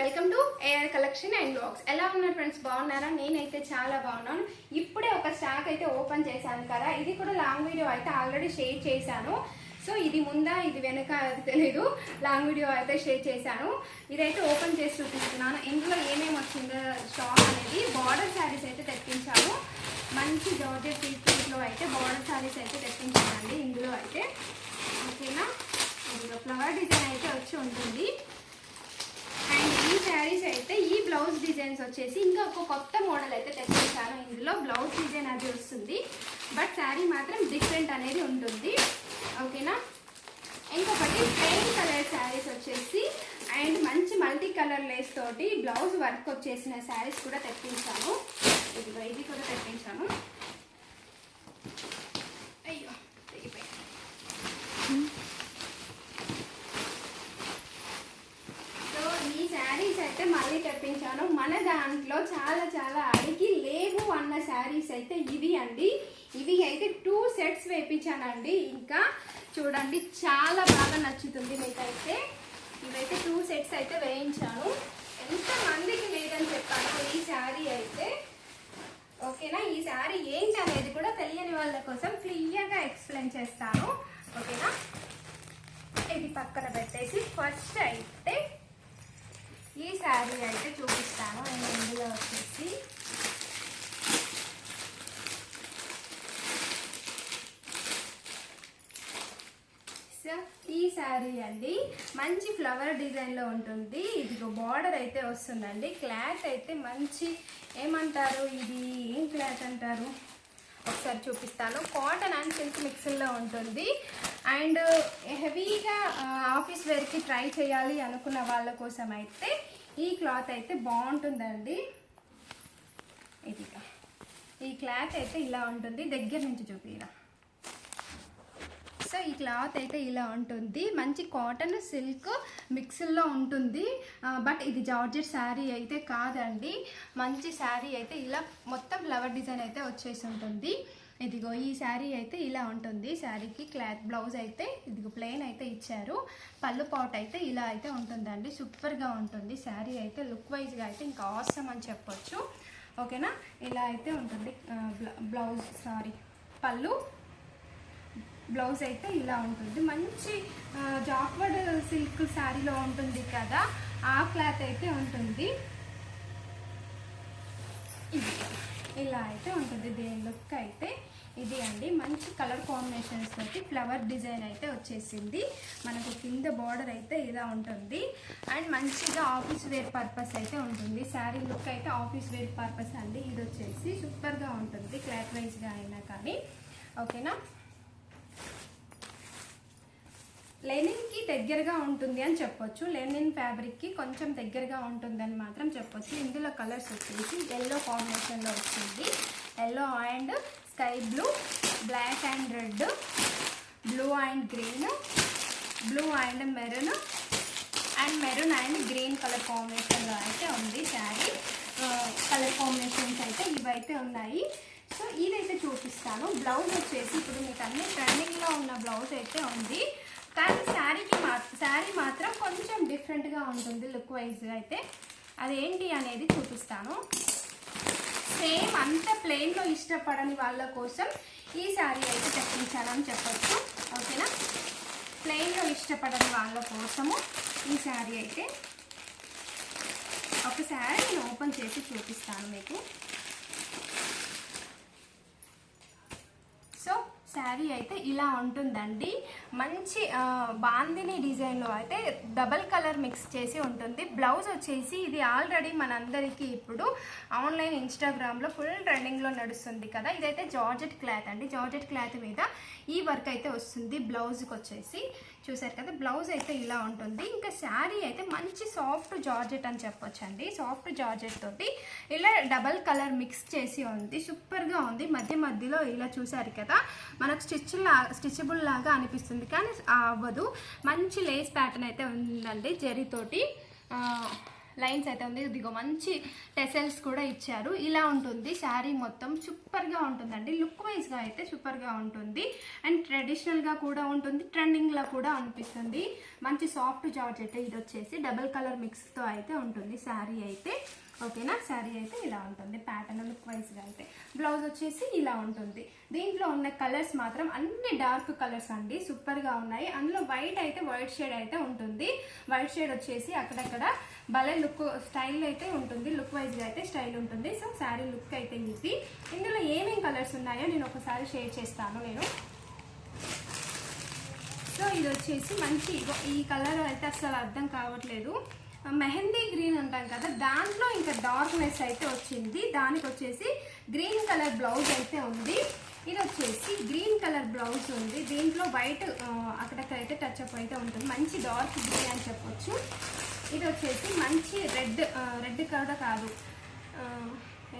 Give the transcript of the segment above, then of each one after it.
Welcome to AR collection and blogs ఎలా ఉన్నారు friends బాగున్నారా? నేనైతే చాలా బాగున్నాను. ఇప్పుడే ఒక స్టాక్ అయితే ఓపెన్ చేశాను కదా. ఇది కూడా లాంగ్ వీడియో అయితే ఆల్రెడీ షేర్ చేశాను. సో ఇది ముందా? ఇది వెనక? అది తెలీదు. లాంగ్ వీడియో అయితే షేర్ చేశాను. ఇదైతే ఓపెన్ చేసి చూపిస్తున్నాను. ఇందులో ఏమేమి వచ్చిందో స్టాక్ అనేది బార్డర్ శారీస్ అయితే తెప్పించాము మంచి జార్జెట్ సిల్క్లో అయితే బార్డర్ శారీస్ అయితే తెప్పించానండి ఇందులో అయితే. ఓకేనా? ఇందులో ఫ్లవర్ డిజైన్ అయితే వచ్చి ఉంటుంది. అండ్ శారీస్ అయితే ఈ బ్లౌజ్ డిజైన్స్ వచ్చేసి ఇంకా ఒక కొత్త మోడల్ అయితే తెప్పించాను. ఇందులో బ్లౌజ్ డిజైన్ అది వస్తుంది. బట్ శారీ మాత్రం డిఫరెంట్ అనేది ఉంటుంది. ఓకేనా? ఇంకొకటి ప్లెయిన్ కలర్ శారీస్ వచ్చేసి అండ్ మంచి మల్టీ కలర్ లేస్ తోటి బ్లౌజ్ వర్క్ వచ్చేసిన శారీస్ కూడా తెప్పించాను. ఇదిగో ఇది కూడా తెప్పించాను అయ్యో తెగిపోయింది సో ఈ శారీస్ అయితే మళ్ళీ తెప్పించాను మన దాంట్లో చాలా చాలా అడిగి ఉన్న శారీస్ అయితే ఇవి అండి. ఇవి అయితే టూ సెట్స్ వేపించానండి. ఇంకా చూడండి చాలా బాగా నచ్చుతుంది మీకైతే. ఇవైతే టూ సెట్స్ అయితే వేయించాను. ఎంత మందికి లేదని చెప్పాను ఈ శారీ అయితే? ఓకేనా? ఈ శారీ ఏంటి అనేది కూడా తెలియని వాళ్ళ కోసం క్లియర్గా ఎక్స్ప్లెయిన్ చేస్తాను. ఓకేనా? ఇది పక్కన పెట్టేసి ఫస్ట్ అయితే ఈ శారీ అయితే చూపిస్తాను. నేను ఇందులో వచ్చేసి సో ఈ శారీ అండి. మంచి ఫ్లవర్ డిజైన్లో ఉంటుంది. ఇదిగో బార్డర్ అయితే వస్తుందండి. క్లాత్ అయితే మంచి ఏమంటారు? ఇది ఏం క్లాత్ అంటారు? ఒకసారి చూపిస్తాను. కాటన్ అండ్ సిల్క్ మిక్స్లో ఉంటుంది. అండ్ హెవీగా ఆఫీస్ వేర్కి ట్రై చేయాలి అనుకున్న వాళ్ళ కోసం అయితే ఈ క్లాత్ అయితే బాగుంటుందండి. ఇదిగా. ఈ క్లాత్ అయితే ఇలా ఉంటుంది. దగ్గర నుంచి చూపిరా ఈ క్లాత్ అయితే ఇలా ఉంటుంది. మంచి కాటన్ సిల్క్ మిక్స్లో ఉంటుంది. బట్ ఇది జార్జెట్ శారీ అయితే కాదండి. మంచి శారీ అయితే ఇలా మొత్తం ఫ్లవర్ డిజైన్ అయితే వచ్చేసి ఉంటుంది. ఇదిగో ఈ శారీ అయితే ఇలా ఉంటుంది. శారీకి క్లాత్ బ్లౌజ్ అయితే ఇదిగో ప్లెయిన్ అయితే ఇచ్చారు. పళ్ళు పాట్ అయితే ఇలా అయితే ఉంటుందండి. సూపర్గా ఉంటుంది. శారీ అయితే లుక్ వైజ్గా అయితే ఇంకా అవసరం అని చెప్పొచ్చు. ఓకేనా? ఇలా అయితే ఉంటుంది. Blouse sorry. పళ్ళు బ్లౌజ్ అయితే ఇలా ఉంటుంది. మంచి జాక్వర్డ్ సిల్క్ శారీలో ఉంటుంది కదా ఆ క్లాత్ అయితే ఉంటుంది. ఇలా అయితే ఉంటుంది. దీని లుక్ అయితే ఇది అండి. మంచి కలర్ కాంబినేషన్స్ తోటి ఫ్లవర్ డిజైన్ అయితే వచ్చేసింది. మనకు కింద బార్డర్ అయితే ఇలా ఉంటుంది. అండ్ మంచిగా ఆఫీస్ వేర్ పర్పస్ అయితే ఉంటుంది. శారీ లుక్ అయితే ఆఫీస్ వేర్ పర్పస్ అండి. ఇది వచ్చేసి సూపర్గా ఉంటుంది క్లాత్ వైజ్గా అయినా కానీ. ఓకేనా? లెనిన్కి దగ్గరగా ఉంటుంది అని చెప్పొచ్చు. లెనిన్ ఫ్యాబ్రిక్కి కొంచెం దగ్గరగా ఉంటుందని మాత్రం చెప్పొచ్చు. ఇందులో కలర్స్ వచ్చేసి ఎల్లో కాంబినేషన్లో వచ్చింది. Yellow and sky blue black and red blue and green blue and maroon and maroon and green colour కాంబినేషన్లో అయితే ఉంది శారీ. కలర్ కాంబినేషన్స్ అయితే ఇవైతే ఉన్నాయి. సో ఇదైతే చూపిస్తాను. బ్లౌజ్ వచ్చేసి ఇప్పుడు మీకు అన్ని ట్రెండింగ్లో ఉన్న బ్లౌజ్ అయితే ఉంది. కానీ శారీకి మా శారీ మాత్రం కొంచెం డిఫరెంట్గా ఉంటుంది లుక్ వైజ్గా అయితే. అదేంటి అనేది చూపిస్తాను. సేమ్ అంత ప్లెయిన్లో ఇష్టపడని వాళ్ళ కోసం ఈ శారీ అయితే తెప్పించాలని చెప్పొచ్చు. ఓకేనా? ప్లెయిన్లో ఇష్టపడని వాళ్ళ కోసము ఈ శారీ అయితే. ఒక శారీ నేను ఓపెన్ చేసి చూపిస్తాను మీకు సో శారీ అయితే ఇలా ఉంటుందండి. మంచి బాందిని డిజైన్లో అయితే డబల్ కలర్ మిక్స్ చేసి ఉంటుంది. బ్లౌజ్ వచ్చేసి ఇది ఆల్రెడీ మనందరికీ ఇప్పుడు ఆన్లైన్ ఇన్స్టాగ్రామ్లో ఫుల్ ట్రెండింగ్లో నడుస్తుంది కదా. ఇదైతే జార్జెట్ క్లాత్ అండి. జార్జెట్ క్లాత్ మీద ఈ వర్క్ అయితే వస్తుంది బ్లౌజ్కి వచ్చేసి. చూసారు కదా బ్లౌజ్ అయితే ఇలా ఉంటుంది. ఇంకా శారీ అయితే మంచి సాఫ్ట్ జార్జెట్ అని చెప్పొచ్చండి. సాఫ్ట్ జార్జెట్ తోటి ఇలా డబల్ కలర్ మిక్స్ చేసి ఉంది. సూపర్గా ఉంది. మధ్య మధ్యలో ఇలా చూసారు కదా మనకు స్టిచ్ లా స్టిచబుల్ లాగా అనిపిస్తుంది. కానీ అవ్వదు. మంచి లేస్ ప్యాటర్న్ అయితే ఉందండి. జరీతోటి లైన్స్ అయితే ఉంది. ఇదిగో మంచి టెసల్స్ కూడా ఇచ్చారు. ఇలా ఉంటుంది. శారీ మొత్తం సూపర్గా ఉంటుందండి. లుక్ వైజ్గా అయితే సూపర్గా ఉంటుంది. అండ్ ట్రెడిషనల్గా కూడా ఉంటుంది. ట్రెండింగ్లో కూడా అనిపిస్తుంది. మంచి సాఫ్ట్ జార్జెట్. ఇది వచ్చేసి డబుల్ కలర్ మిక్స్తో అయితే ఉంటుంది శారీ అయితే. ఓకేనా? శారీ అయితే ఇలా ఉంటుంది ప్యాటర్న్ లుక్ వైజ్గా అయితే. బ్లౌజ్ వచ్చేసి ఇలా ఉంటుంది. దీంట్లో ఉన్న కలర్స్ మాత్రం అన్ని డార్క్ కలర్స్ అండి సూపర్గా ఉన్నాయి. అందులో వైట్ అయితే వైట్ షేడ్ అయితే ఉంటుంది. వైట్ షేడ్ వచ్చేసి అక్కడక్కడ భలే లుక్ స్టైల్ అయితే ఉంటుంది లుక్ వైజ్గా అయితే స్టైల్ ఉంటుంది. సో శారీ లుక్ అయితే ఇది. ఇందులో ఏమేం కలర్స్ ఉన్నాయో నేను ఒకసారి షేర్ చేస్తాను నేను. సో ఇది వచ్చేసి మంచి ఈ కలర్ అయితే అసలు అర్థం కావట్లేదు. మెహందీ గ్రీన్ అంటాం కదా దాంట్లో ఇంకా డార్క్నెస్ అయితే వచ్చింది. దానికి వచ్చేసి గ్రీన్ కలర్ బ్లౌజ్ అయితే ఉంది. ఇది వచ్చేసి గ్రీన్ కలర్ బ్లౌజ్ ఉంది. దీంట్లో వైట్ అక్కడక్కడ అయితే టచ్ అప్ అయితే ఉంటుంది. మంచి డార్క్ గ్రీన్ అని చెప్పొచ్చు. ఇది వచ్చేసి మంచి రెడ్ రెడ్ కూడా కాదు.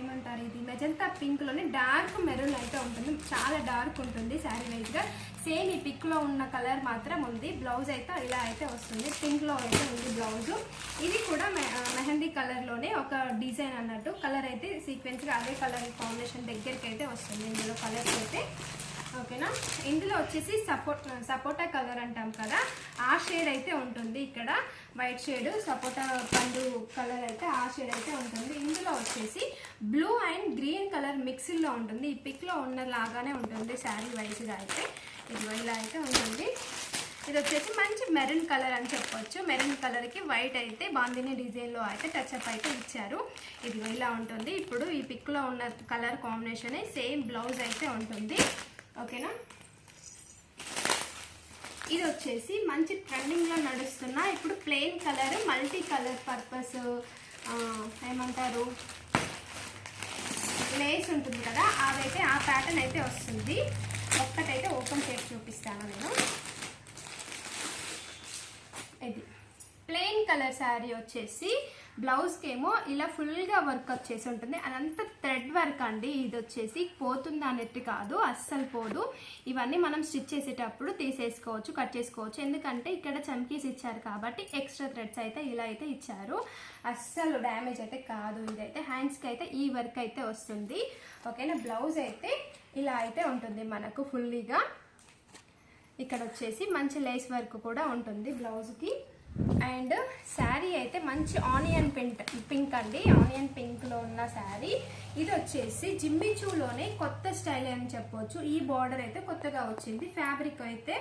ఏమంటారు ఇది? మెజంతా పింక్లోనే డార్క్ మెరూన్ అయితే ఉంటుంది. చాలా డార్క్ ఉంటుంది శారీ వైజ్గా. సేమ్ ఈ పిక్లో ఉన్న కలర్ మాత్రం ఉంది. బ్లౌజ్ అయితే ఇలా అయితే వస్తుంది. పింక్లో అయితే ఉంది బ్లౌజు. ఇది కూడా మెహందీ కలర్లోనే ఒక డిజైన్ అన్నట్టు. కలర్ అయితే సీక్వెన్స్గా అదే కలర్ కాంబినేషన్ దగ్గరికి అయితే వస్తుంది. ఇందులో కలర్స్ అయితే ఓకేనా? ఇందులో వచ్చేసి సపోర్ట్ సపోటా కలర్ అంటాం కదా ఆ షేడ్ అయితే ఉంటుంది ఇక్కడ. వైట్ షేడ్ సపోటా పండు కలర్ అయితే ఆ షేడ్ అయితే ఉంటుంది. ఇందులో వచ్చేసి బ్లూ అండ్ గ్రీన్ కలర్ మిక్సింగ్లో ఉంటుంది. ఈ పిక్లో ఉన్న లాగానే ఉంటుంది శారీ వైజ్గా అయితే. ఇది ఇలా అయితే ఉంటుంది. ఇది వచ్చేసి మంచి మెరూన్ కలర్ అని చెప్పొచ్చు. మెరూన్ కలర్కి వైట్ అయితే బాందిని డిజైన్లో అయితే టచ్అప్ అయితే ఇచ్చారు. ఇది ఇలా ఉంటుంది. ఇప్పుడు ఈ పిక్లో ఉన్న కలర్ కాంబినేషన్ సేమ్ బ్లౌజ్ అయితే ఉంటుంది. ఓకేనా? ఇది వచ్చేసి మంచి ట్రెండింగ్లో నడుస్తున్న ఇప్పుడు plain colour multi colour purpose ఏమంటారు? లేస్ ఉంటుంది కదా అదైతే ఆ ప్యాటర్న్ అయితే వస్తుంది. ఒక్కటైతే ఓపెన్ చేసి చూపిస్తాను నేను. ఇది. ప్లెయిన్ కలర్ శారీ వచ్చేసి బ్లౌజ్కి ఏమో ఇలా ఫుల్గా వర్క్ వచ్చేసి ఉంటుంది. అదంతా థ్రెడ్ వర్క్ అండి. ఇది వచ్చేసి పోతుంది అన్నట్టు కాదు అస్సలు పోదు. ఇవన్నీ మనం స్టిచ్ చేసేటప్పుడు తీసేసుకోవచ్చు కట్ చేసుకోవచ్చు. ఎందుకంటే ఇక్కడ చమ్కీస్ ఇచ్చారు కాబట్టి ఎక్స్ట్రా థ్రెడ్స్ అయితే ఇలా అయితే ఇచ్చారు. అస్సలు డ్యామేజ్ అయితే కాదు. ఇదైతే హ్యాండ్స్కి అయితే ఈ వర్క్ అయితే వస్తుంది. ఓకేనా? బ్లౌజ్ అయితే ఇలా అయితే ఉంటుంది మనకు ఫుల్లీగా ఇక్కడ వచ్చేసి మంచి లేస్ వర్క్ కూడా ఉంటుంది బ్లౌజ్కి అండ్ శారీ అయితే మంచి ఆనియన్ పింక్ పింక్ అండి. ఆనియన్ పింక్లో ఉన్న శారీ. ఇది వచ్చేసి జిమ్మిచూలోనే కొత్త స్టైల్ అని చెప్పొచ్చు. ఈ బార్డర్ అయితే కొత్తగా వచ్చింది. ఫ్యాబ్రిక్ అయితే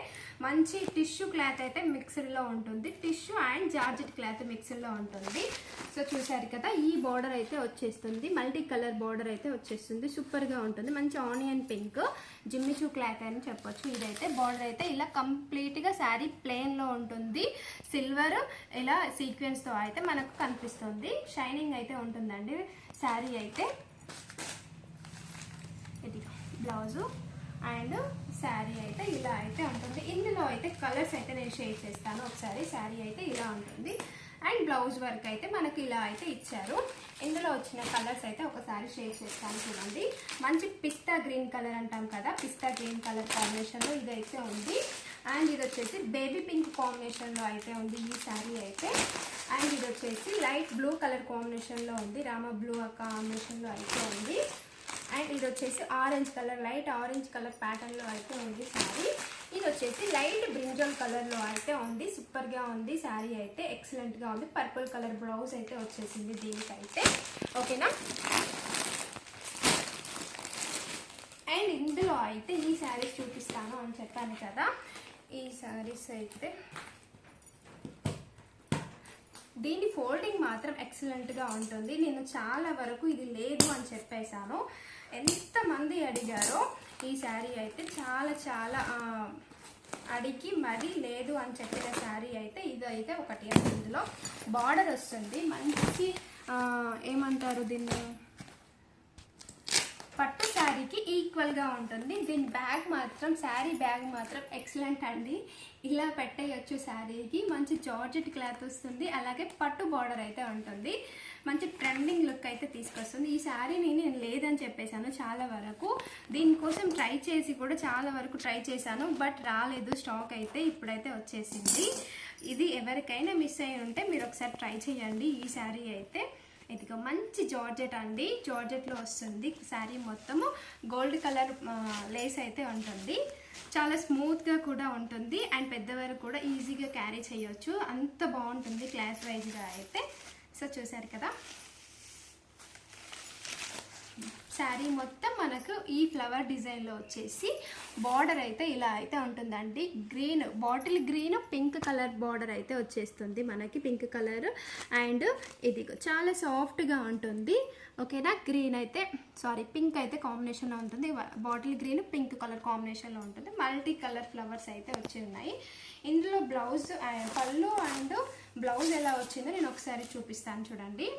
మంచి టిష్యూ క్లాత్ అయితే మిక్స్డ్లో ఉంటుంది. టిష్యూ అండ్ జార్జెట్ క్లాత్ మిక్స్డ్లో ఉంటుంది. సో చూసారు కదా ఈ బార్డర్ అయితే వచ్చేస్తుంది. మల్టీ కలర్ బార్డర్ అయితే వచ్చేస్తుంది. సూపర్గా ఉంటుంది. మంచి ఆనియన్ పింక్ జిమ్మిచూ క్లాత్ అని చెప్పొచ్చు. ఇదైతే బార్డర్ అయితే ఇలా కంప్లీట్గా శారీ ప్లెయిన్లో ఉంటుంది. సిల్వర్ ఇలా సీక్వెన్స్తో అయితే మనకు కనిపిస్తుంది. షైనింగ్ అయితే ఉంటుందండి. శారీ అయితే. ఇది బ్లౌజు అండ్ శారీ అయితే ఇలా అయితే ఉంటుంది. ఇందులో అయితే కలర్స్ అయితే నేను షేర్ చేస్తాను. ఒకసారి శారీ అయితే ఇలా ఉంటుంది. అండ్ బ్లౌజ్ వర్క్ అయితే మనకి ఇలా అయితే ఇచ్చారు. ఇందులో వచ్చిన కలర్స్ అయితే ఒకసారి షేర్ చేస్తాను చూడండి. మంచి పిస్తా గ్రీన్ కలర్ అంటాం కదా. పిస్తా గ్రీన్ కలర్ కాంబినేషన్లో ఇదైతే ఉంది. అండ్ ఇది వచ్చేసి బేబీ పింక్ కాంబినేషన్లో అయితే ఉంది ఈ శారీ అయితే. అండ్ ఇది వచ్చేసి లైట్ బ్లూ కలర్ కాంబినేషన్లో ఉంది. రామ బ్లూ కాంబినేషన్లో అయితే ఉంది. అండ్ ఇది వచ్చేసి orange colour light orange colour ప్యాటర్న్లో అయితే ఉంది శారీ. ఇది వచ్చేసి లైట్ బ్రింజల్ కలర్లో అయితే ఉంది. సూపర్గా ఉంది శారీ అయితే. ఎక్సలెంట్గా ఉంది. పర్పుల్ కలర్ బ్లౌజ్ అయితే వచ్చేసింది దీనికైతే. ఓకేనా? అండ్ ఇందులో అయితే ఈ శారీస్ చూపిస్తాను అని చెప్పాను కదా. ఈ శారీస్ అయితే దీని ఫోల్డింగ్ మాత్రం ఎక్సలెంట్గా ఉంటుంది. నేను చాలా వరకు ఇది లేదు అని చెప్పేశాను. ఎంతమంది అడిగారో ఈ శారీ అయితే చాలా చాలా అడిగి మరీ లేదు అని చెప్పిన శారీ అయితే ఇది అయితే ఒకటి ఇందులో బార్డర్ వస్తుంది. మంచి ఏమంటారు దీన్ని? పట్టు శారీకి ఈక్వల్గా ఉంటుంది. దీని బ్యాగ్ మాత్రం శారీ బ్యాగ్ మాత్రం ఎక్సలెంట్ అండి. ఇలా పెట్టేయచ్చు శారీకి. మంచి జార్జెట్ క్లాత్ వస్తుంది. అలాగే పట్టు బార్డర్ అయితే ఉంటుంది. మంచి ట్రెండింగ్ లుక్ అయితే తీసుకొస్తుంది. ఈ శారీని నేను లేదని చెప్పేశాను చాలా వరకు. దీనికోసం ట్రై చేసి కూడా చాలా వరకు ట్రై చేశాను. బట్ రాలేదు. స్టాక్ అయితే ఇప్పుడైతే వచ్చేసింది. ఇది ఎవరికైనా మిస్ అయి ఉంటే మీరు ఒకసారి ట్రై చేయండి ఈ శారీ అయితే. ఇదిగో మంచి జార్జెట్ అండి. జార్జెట్లో వస్తుంది. శారీ మొత్తము గోల్డ్ కలర్ లేస్ అయితే ఉంటుంది. చాలా స్మూత్గా కూడా ఉంటుంది. అండ్ పెద్దవారు కూడా ఈజీగా క్యారీ చేయొచ్చు. అంత బాగుంటుంది క్లాస్ వైజ్గా అయితే. సో చూసారు కదా? శారీ మొత్తం మనకు ఈ ఫ్లవర్ డిజైన్లో వచ్చేసి బార్డర్ అయితే ఇలా అయితే ఉంటుందండి. Green bottle green pink colour border అయితే వచ్చేస్తుంది మనకి పింక్ కలర్. అండ్ ఇది చాలా సాఫ్ట్గా ఉంటుంది. ఓకేనా? గ్రీన్ అయితే సారీ పింక్ అయితే కాంబినేషన్లో ఉంటుంది. బాటిల్ గ్రీన్ పింక్ కలర్ కాంబినేషన్లో ఉంటుంది. మల్టీ కలర్ ఫ్లవర్స్ అయితే వచ్చి ఉన్నాయి. ఇందులో బ్లౌజ్ పళ్ళు అండ్ బ్లౌజ్ ఎలా వచ్చిందో నేను ఒకసారి చూపిస్తాను చూడండి.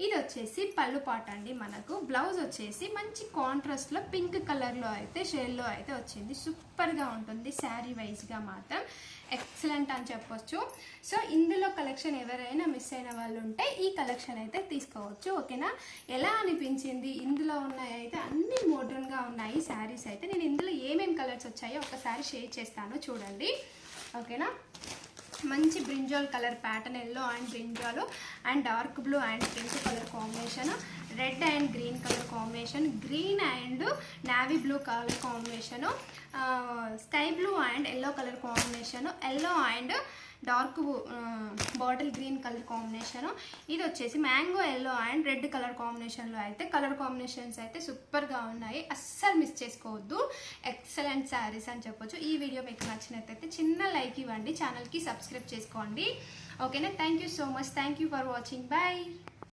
ఇది వచ్చేసి పళ్ళు పాట అండి మనకు. బ్లౌజ్ వచ్చేసి మంచి కాంట్రాస్ట్లో పింక్ కలర్లో అయితే షేడ్లో అయితే వచ్చింది. సూపర్గా ఉంటుంది శారీ వైజ్గా మాత్రం. ఎక్సలెంట్ అని చెప్పొచ్చు. సో ఇందులో కలెక్షన్ ఎవరైనా మిస్ అయిన వాళ్ళు ఉంటే ఈ కలెక్షన్ అయితే తీసుకోవచ్చు. ఓకేనా? ఎలా అనిపించింది? ఇందులో ఉన్నాయి అయితే అన్ని మోడ్రన్గా ఉన్నాయి శారీస్ అయితే. నేను ఇందులో ఏమేమి కలర్స్ వచ్చాయో ఒకసారి షేర్ చేస్తాను. చూడండి. ఓకేనా? మంచి brinjal colour pattern yellow and brinjal and dark blue and pink colour combination. Red and green colour combination. Green and navy blue colour combination. Sky blue and yellow colour combination. Yellow and dark bottle green colour combination. ఇది వచ్చేసి mango yellow and red colour కాంబినేషన్లో అయితే colour combinations అయితే సూపర్గా ఉన్నాయి. అస్సలు miss చేసుకోవద్దు. Excellent saris అని చెప్పొచ్చు. ఈ వీడియో మీకు నచ్చినట్లయితే చిన్న లైక్ ఇవ్వండి. ఛానల్కి సబ్స్క్రైబ్ చేసుకోండి. ఓకేనా? Thank you so much. Thank you for watching. Bye.